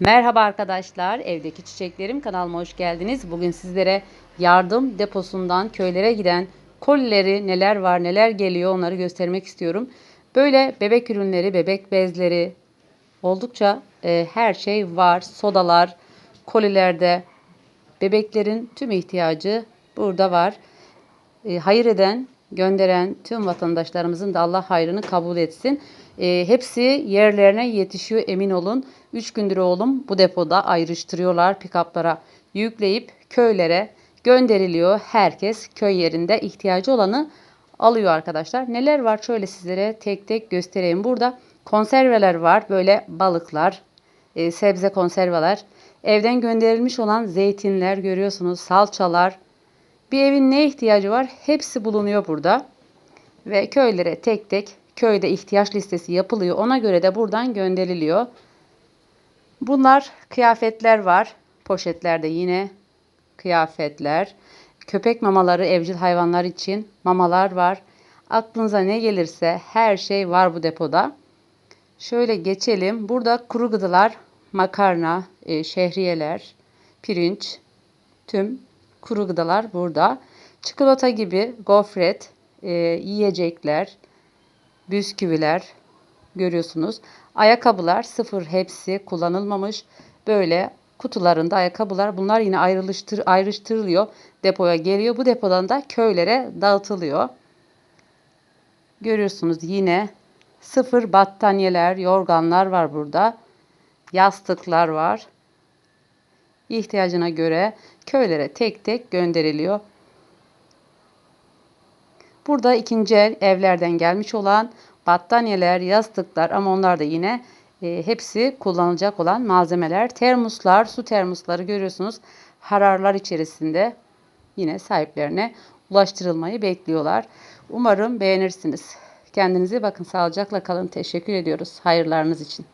Merhaba arkadaşlar, evdeki çiçeklerim kanalıma hoş geldiniz. Bugün sizlere yardım deposundan köylere giden kolileri neler var, neler geliyor onları göstermek istiyorum. Böyle bebek ürünleri, bebek bezleri oldukça e, her şey var. Sodalar, kolilerde bebeklerin tüm ihtiyacı burada var. E, hayır eden, gönderen tüm vatandaşlarımızın da Allah hayrını kabul etsin. E, hepsi yerlerine yetişiyor emin olun. 3 gündür oğlum bu depoda ayrıştırıyorlar pikaplara yükleyip köylere gönderiliyor. Herkes köy yerinde ihtiyacı olanı alıyor arkadaşlar. Neler var şöyle sizlere tek tek göstereyim. Burada konserveler var. Böyle balıklar, e, sebze konserveler. Evden gönderilmiş olan zeytinler görüyorsunuz. Salçalar. Bir evin ne ihtiyacı var? Hepsi bulunuyor burada. Ve köylere tek tek köyde ihtiyaç listesi yapılıyor. Ona göre de buradan gönderiliyor. Bunlar kıyafetler var. Poşetlerde yine kıyafetler. Köpek mamaları evcil hayvanlar için mamalar var. Aklınıza ne gelirse her şey var bu depoda. Şöyle geçelim. Burada kuru gıdalar, makarna, e, şehriyeler, pirinç, tüm kuru gıdalar burada. Çikolata gibi gofret, e, yiyecekler, bisküviler görüyorsunuz. Ayakkabılar sıfır hepsi kullanılmamış. Böyle kutularında ayakkabılar bunlar yine ayrılıştır, ayrıştırılıyor. Depoya geliyor. Bu depodan da köylere dağıtılıyor. Görüyorsunuz yine sıfır battaniyeler, yorganlar var burada. Yastıklar var. İhtiyacına göre köylere tek tek gönderiliyor. Burada ikinci el evlerden gelmiş olan battaniyeler, yastıklar ama onlar da yine e, hepsi kullanılacak olan malzemeler. Termoslar, su termosları görüyorsunuz. Hararlar içerisinde yine sahiplerine ulaştırılmayı bekliyorlar. Umarım beğenirsiniz. Kendinize bakın. Sağlıcakla kalın. Teşekkür ediyoruz hayırlarınız için.